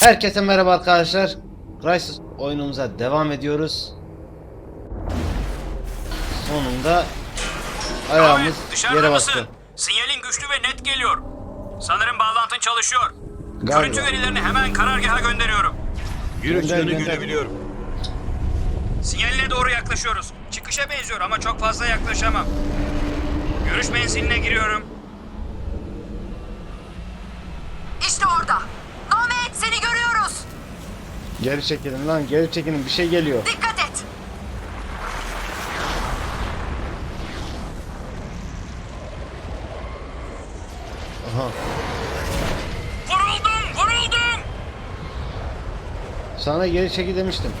Herkese merhaba arkadaşlar. Crysis oyunumuza devam ediyoruz. Sonunda ayağımız dışarıda yere mısın? bastı. Sinyalin güçlü ve net geliyor. Sanırım bağlantın çalışıyor. Galiba. Görüntü verilerini hemen karargaha gönderiyorum. Gönder, Yürüyüşlerini gönder. görebiliyorum. Sinyaline doğru yaklaşıyoruz. Çıkışa benziyor ama çok fazla yaklaşamam. Görüş menziline giriyorum. İşte orada. Seni görüyoruz. Geri çekilin lan geri çekilin bir şey geliyor. Dikkat et. Aha. Vuruldum, vuruldum. Sana geri çekil demiştim.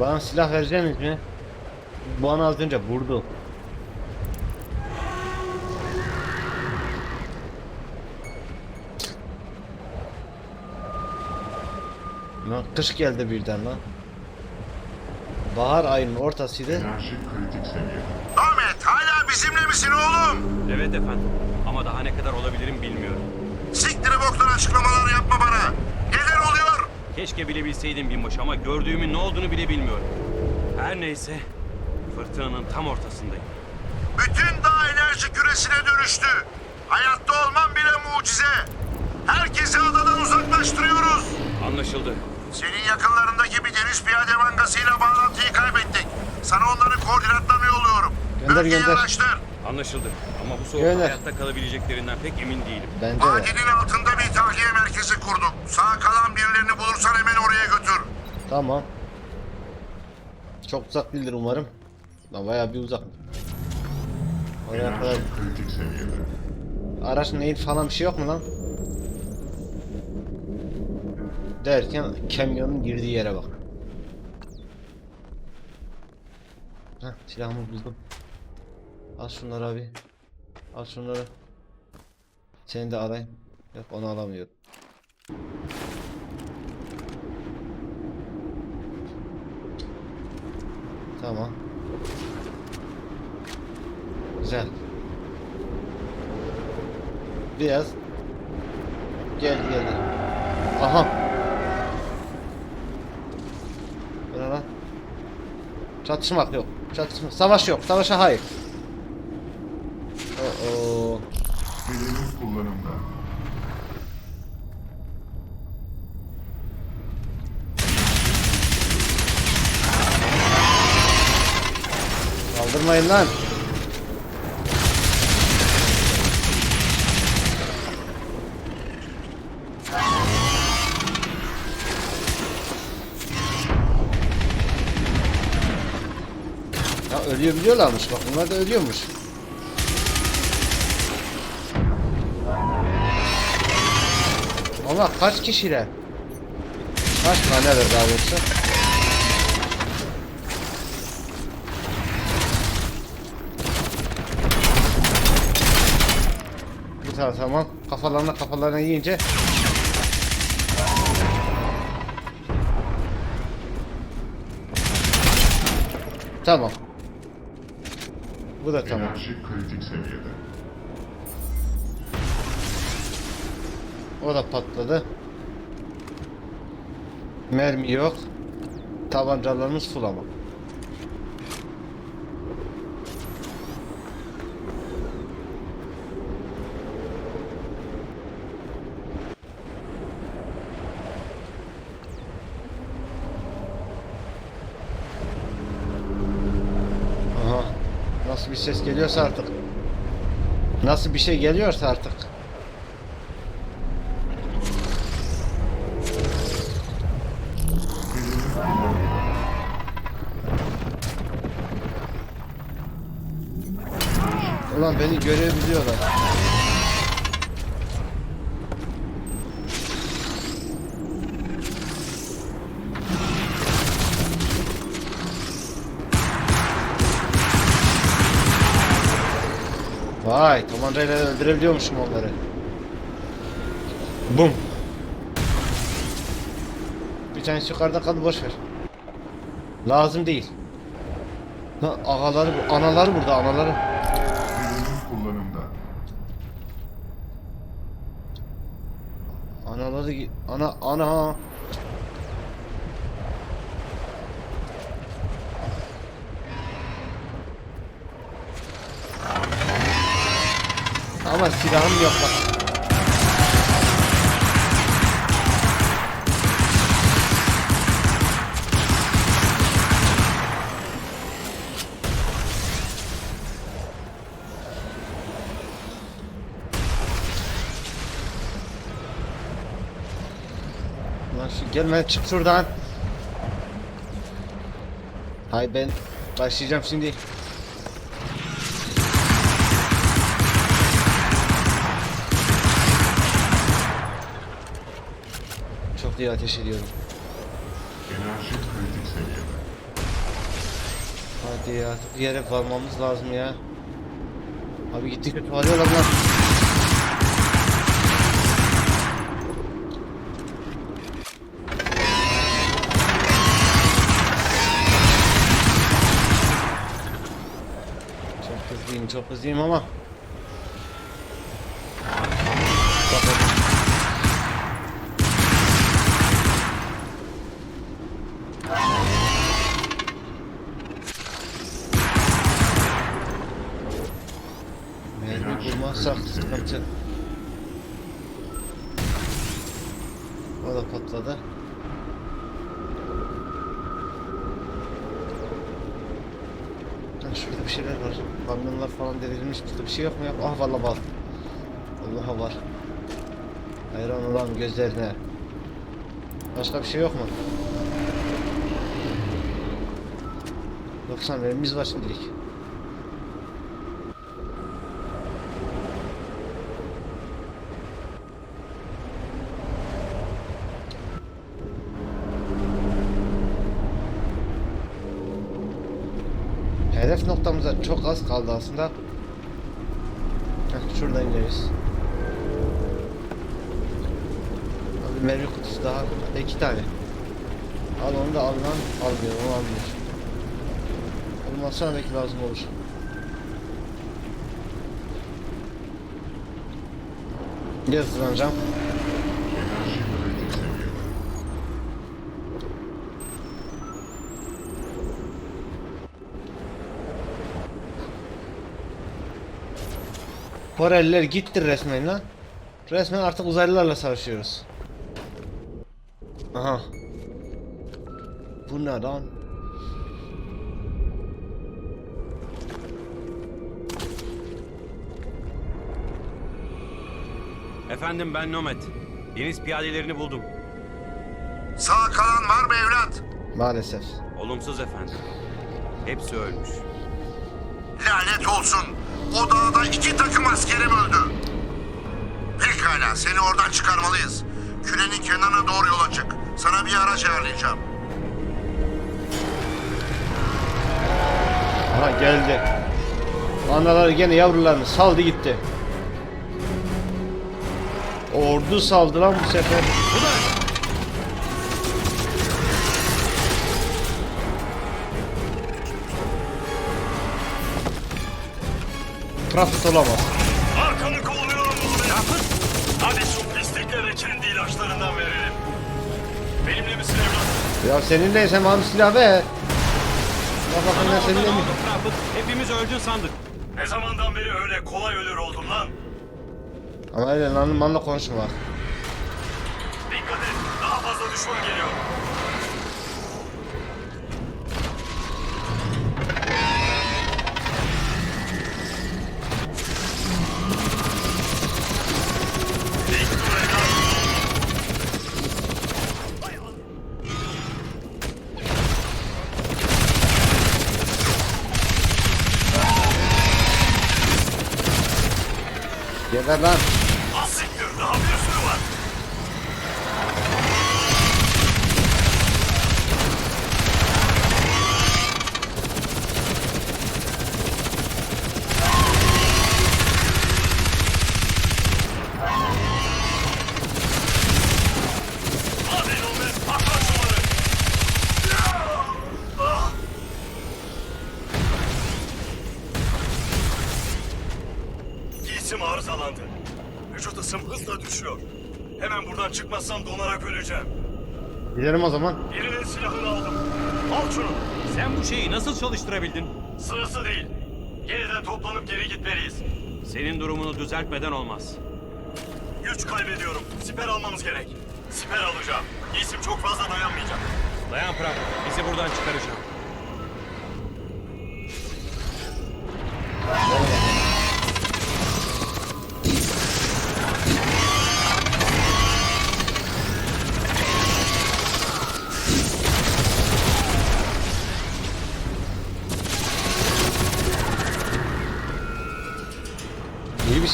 Bana silah vereceksiniz mi? Bana az önce vurdu. Lan kış geldi birden lan. Bahar ayının ortasıydı. Enerji kritik seviyede. Ahmet hala bizimle misin oğlum? Evet efendim. Ama daha ne kadar olabilirim bilmiyorum. Siktiri boktan açıklamalar yapma bana. Neler oluyor? Keşke bile bilseydim binbaşı ama gördüğümün ne olduğunu bile bilmiyorum. Her neyse, fırtınanın tam ortasındayım. Bütün dağ enerji küresine dönüştü. Hayatta olman bile mucize. Herkesi adadan uzaklaştırıyoruz. Anlaşıldı. Senin yakınlarındaki bir deniz piyade mangazıyla bağlantıyı kaybettik. Sana onların koordinatlarını yolluyorum. Gönder, Bölgeyi gönder. araştır. Anlaşıldı. Ama bu soğukta Gönder. hayatta kalabileceklerinden pek emin değilim. Bence de. Vadinin altında bir tahliye merkezi kurduk. Sağ kalan birilerini bulursan hemen oraya götür. Tamam. Çok uzak değildir umarım. Lan bayağı bir uzak. Oraya kadar Enerji kritik seviyede. araç neydi falan bir şey yok mu lan? Derken kamyonun girdiği yere bak. Heh, silahımı buldum. Al şunları abi. Al şunları. Seni de alayım. Yok onu alamıyorum. Tamam. Güzel. Biraz gel gel. Aha. Bu ne lan? Çatışmak yok. Çatışma. Savaş yok. Savaşa hayır. Oo. Belirli kullanımda. Kaldırmayın lan. Ya ölüyor biliyorlarmış bak bunlar da ölüyormuş. Ama kaç kişiler? Kaç taneler daha doğrusu? Bir tane tamam. Kafalarına kafalarına yiyince Tamam. Bu da tamam. Enerji kritik seviyede. O da patladı. Mermi yok. Tabancalarımız full ama. Aha. Nasıl bir ses geliyorsa artık. Nasıl bir şey geliyorsa artık. Ulan beni görebiliyorlar. Tabancayla öldürebiliyormuşum onları. Bum. Bir tanesi yukarıda kaldı boş ver. Lazım değil. Lan ağaları, anaları burada anaları. Kullanımda. Anaları ana ana. Ama silahım yok bak. Gelme çık şuradan. Hay ben başlayacağım şimdi. İyi ateş ediyorum. Enerji kritik seviyede. Hadi ya bir yere varmamız lazım ya. Abi gittik kötü varıyorlar lan. Çok hızlıyım çok hızlıyım ama. Mermi bulmazsak sıkıntı. O da patladı. Ha, şurada bir şeyler var. Kamyonlar falan devirilmiş. Burada bir şey yok mu ya? Ah valla bak. Allah'a var. Hayran olan gözlerine. Başka bir şey yok mu? 90 mermimiz var şimdilik. Hedef noktamıza çok az kaldı aslında. Heh, şuradan ineriz. Abi mermi kutusu daha iki tane. Al onu da al lan. Almıyor onu almıyor. Olmazsa belki lazım olur. Gel hızlanacağım. Enerji kritik seviyede. Koreliler gitti resmen lan. Resmen artık uzaylılarla savaşıyoruz. Aha. Bu ne lan? Efendim ben Nomad. Deniz piyadelerini buldum. Sağ kalan var mı evlat? Maalesef. Olumsuz efendim. Hepsi ölmüş. Lanet olsun. O dağda iki takım askerim öldü. Pekala seni oradan çıkarmalıyız. Kürenin kenarına doğru yola çık. Sana bir araç ayarlayacağım. Aha geldi. Analar gene yavrularını saldı gitti. Ordu saldı lan bu sefer. Profit olamaz. Arkanı kolluyorum Rafet. Hadi şu pisliklere kendi ilaçlarından verelim. Benimle misin evlat? Ya seninleyse bana silah ver. Bak bakın ben seninle mi? Rafet. Hepimiz öldün sandık. Ne zamandan beri öyle kolay ölür oldum lan? Ama öyle lan manla konuşma bak. Dikkat et, daha fazla düşman geliyor. Geber lan. Çıkmazsam donarak öleceğim. Gidelim o zaman. Birinin silahını aldım. Al şunu. Sen bu şeyi nasıl çalıştırabildin? Sırası değil. Yeniden toplanıp geri gitmeliyiz. Senin durumunu düzeltmeden olmaz. Güç kaybediyorum. Siper almamız gerek. Siper alacağım. Giysim çok fazla dayanmayacak. Dayan Prak, bizi buradan çıkaracağım.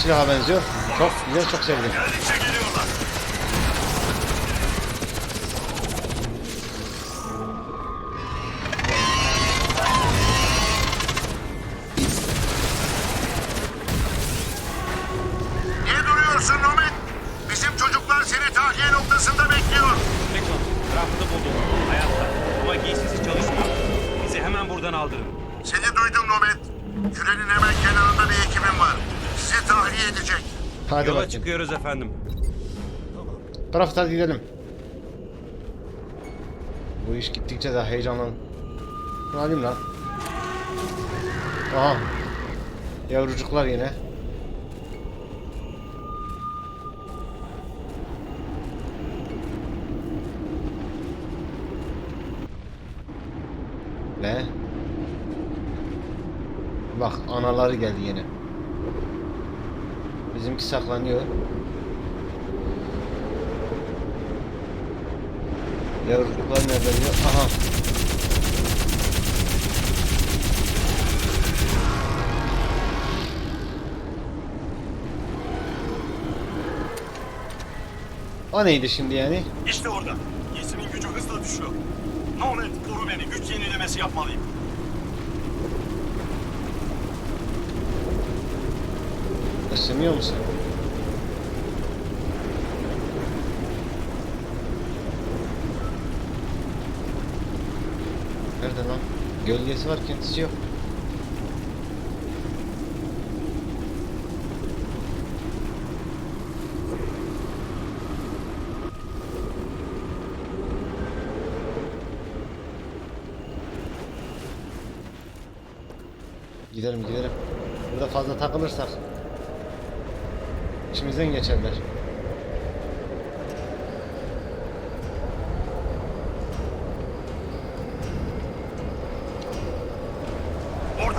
Silaha benziyor. Çok güzel, çok sevdim. Çıkıyoruz efendim. Tarafta hadi gidelim. Bu iş gittikçe daha heyecanlan. Şunu alayım lan. Aha. Yavrucuklar yine. Ne? Bak anaları geldi yine. Bizimki saklanıyor. Yavrucuklar nerede diyor? Aha. O neydi şimdi yani? İşte orada. Giysimin gücü hızla düşüyor. Nomad koru beni. Güç yenilemesi yapmalıyım. Isınıyor musun? Nerede lan? Gölgesi var kendisi yok. Gidelim gidelim. Burada fazla takılırsak İçimizden geçerler. Orada.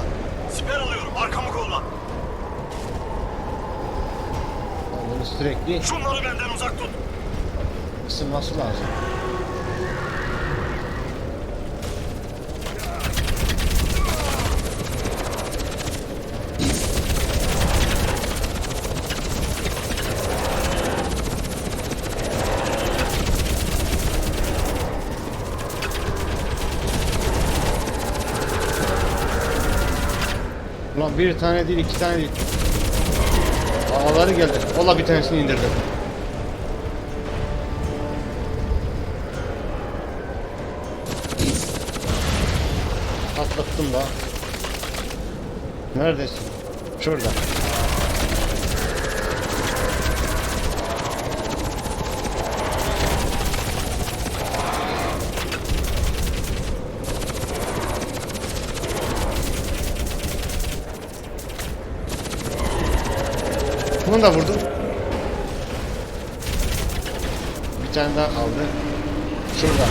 Siper alıyorum. Arkamı kolla. Bunu sürekli Şunları benden uzak tut. ısınması lazım. Bir tane değil iki tane değil. Havaları geldi. Ola bir tanesini indirdim. Atlattım da. Neredesin? Şurada. Vurdum. Bir tane daha kaldı. Şurada.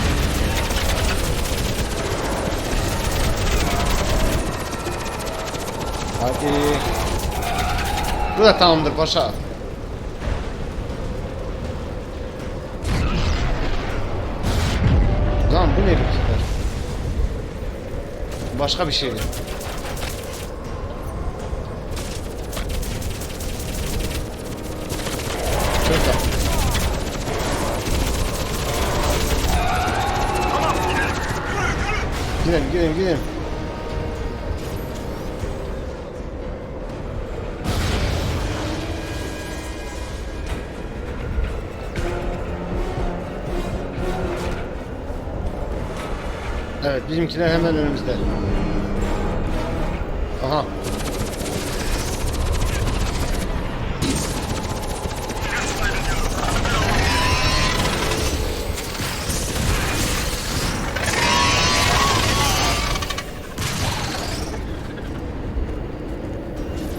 Hadi. Bu da tamamdır paşa. Lan bu ne bir sefer? Başka bir şeydi. Şurada. Tamam gidelim. Gidelim gidelim gidelim. Evet bizimkiler hemen önümüzde.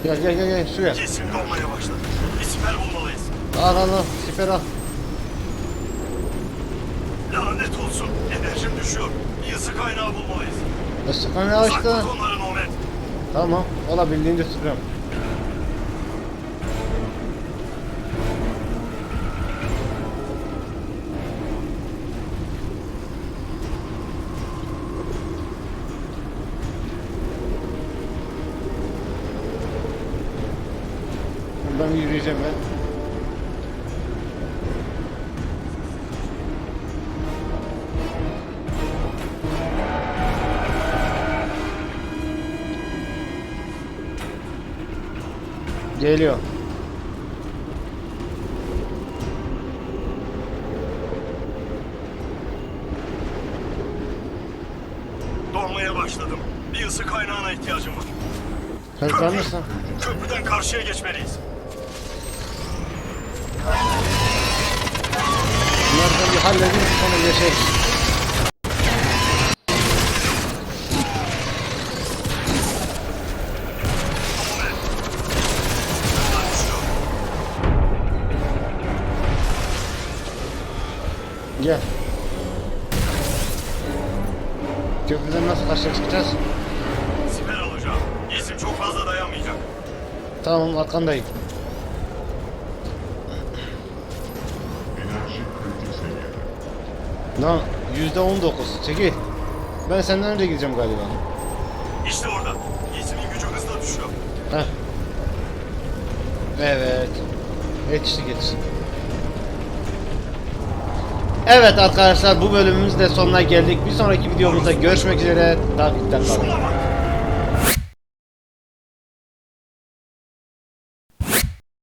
Gel gel gel gel şuraya. Kesin dolmaya başladı. Bir siper bulmalıyız. Al al al. Siper al. Lanet olsun. Enerjim düşüyor. Bir ısı kaynağı bulmalıyız. Isıkan ne açtı? Saklı onları Nomad. Tamam. Olabildiğince tutuyorum. Buradan yürüyeceğim ben. Geliyor. Dolmaya başladım. Bir ısı kaynağına ihtiyacım var. Hızlanırsan. Köprüden karşıya geçmeliyiz. Bunlardan bir halledin sonra geçeriz. Gel. Köprüden nasıl karşıya çıkacağız? Siper alacağım. İzim çok fazla dayanmayacak. Tamam arkandayım. Enerji kritik seviyede. Lan yüzde on dokuz. Çekil. Ben senden önce gideceğim galiba. İşte orada. İzimin gücü hızla düşüyor. Heh. Evet. Yetiştik yetiştik. Evet arkadaşlar bu bölümümüz de sonuna geldik. Bir sonraki videomuzda görüşmek üzere. Takipte kalın.